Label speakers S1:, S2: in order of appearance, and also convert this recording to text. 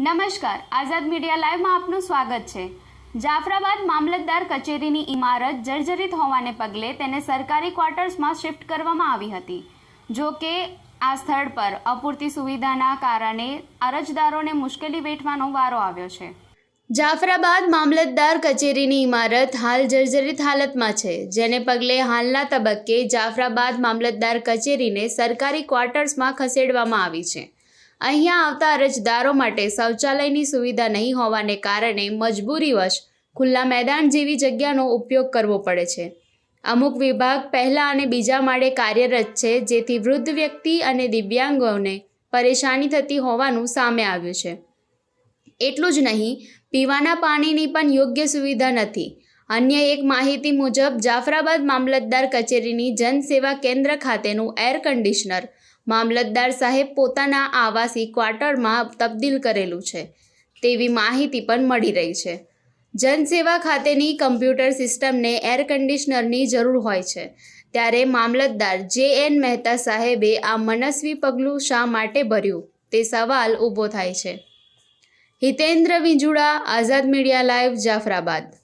S1: નમસ્કાર. આઝાદ મીડિયા લાઈવમાં આપનું સ્વાગત છે. જાફરાબાદ મામલતદાર કચેરીની ઇમારત જર્જરિત હોવાને પગલે તેને સરકારી ક્વાર્ટર્સમાં શિફ્ટ કરવામાં આવી હતી. જો કે, આ સ્થળ પર અપૂરતી સુવિધાના કારણે અરજદારોને મુશ્કેલી વેઠવાનો વારો આવ્યો છે. જાફરાબાદ મામલતદાર કચેરીની ઇમારત હાલ જર્જરિત હાલતમાં છે. જેને પગલે હાલના તબક્કે જાફરાબાદ મામલતદાર કચેરીને સરકારી ક્વાર્ટર્સમાં ખસેડવામાં આવી છે. અહીંયા આવતા અરજદારો માટે શૌચાલયની સુવિધા નહીં હોવાને કારણે મજબૂરીવશ ખુલ્લા મેદાન જેવી જગ્યાનો ઉપયોગ કરવો પડે છે. અમુક વિભાગ પહેલા અને બીજા માળે કાર્યરત છે, જેથી વૃદ્ધ વ્યક્તિ અને દિવ્યાંગોને પરેશાની થતી હોવાનું સામે આવ્યું છે. એટલું જ નહીં, પીવાના પાણીની પણ યોગ્ય સુવિધા નથી. અન્ય એક માહિતી મુજબ, જાફરાબાદ મામલતદાર કચેરીની જનસેવા કેન્દ્ર ખાતેનું એર કન્ડિશનર મામલતદાર સાહેબ પોતાના આવાસી ક્વાર્ટરમાં તબદીલ કરેલું છે. તેવી માહિતી પણ મળી રહી છે. જનસેવા ખાતેની કમ્પ્યુટર સિસ્ટમને એર કન્ડિશનરની જરૂર હોય છે. ત્યારે મામલતદાર જે એન મહેતા સાહેબે આ મનસ્વી પગલું શા માટે ભર્યું? તે સવાલ ઊભો થાય છે. Hitendra Vinjuda, Azad media live, Jafrabad.